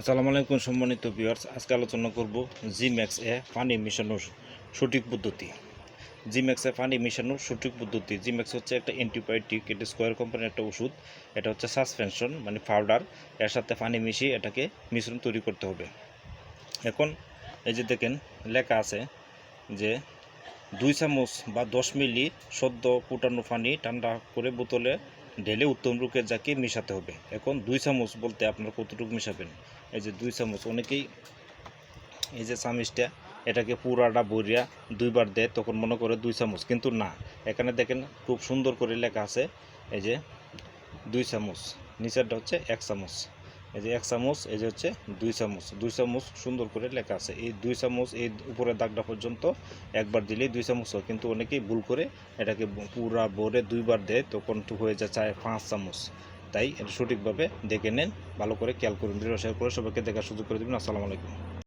আসসালামু আলাইকুম সম্মানিত ভিউয়ার্স, আজকে আলোচনা করব জিম্যাক্স এ পানি মিশানোর সঠিক পদ্ধতি। জিম্যাক্স এ পানি মিশানোর সঠিক পদ্ধতি জিম্যাক্স হচ্ছে একটা অ্যান্টিবায়োটিক এটা স্কোয়ার কোম্পানির একটা ওষুধ, এটা হচ্ছে সাসপেনশন মানে পাউডার এর সাথে পানি মিশিয়ে এটাকে মিশ্রণ তৈরি করতে হবে। এখন এই যে দেখেন, লেখা আছে যে দুই চামচ বা দশ মিলি সদ্য ফুটানো পানি ঠান্ডা করে বোতলে ঢেলে উত্তম রুকে যাকে মেশাতে হবে। এখন দুই চামচ বলতে আপনারা কতটুকু মেশাবেন? এই যে দুই চামচ, অনেকেই এই যে চামচটা, এটাকে পুরাটা বরিয়া দুইবার দেয়, তখন মনে করে দুই চামচ, কিন্তু না। এখানে দেখেন খুব সুন্দর করে লেখা আছে, এই যে দুই চামচ, নিচেরটা হচ্ছে এক চামচ। এই যে এক চামচ, এই যে হচ্ছে দুই চামচ। দুই চামচ সুন্দর করে লেখা আছে। এই দুই চামচ এই উপরের দাগটা পর্যন্ত একবার দিলেই দুই চামচ হয়। কিন্তু অনেকেই ভুল করে এটাকে পুরা ভরে দুইবার দেয়, তখন হয়ে যায় চায় পাঁচ চামচ। তাই এটা সঠিকভাবে দেখে নেন, ভালো করে খেয়াল করুন। ভিডিও শেয়ার করে সবাইকে দেখার সুযোগ করে দেবেন। আসসালামু আলাইকুম।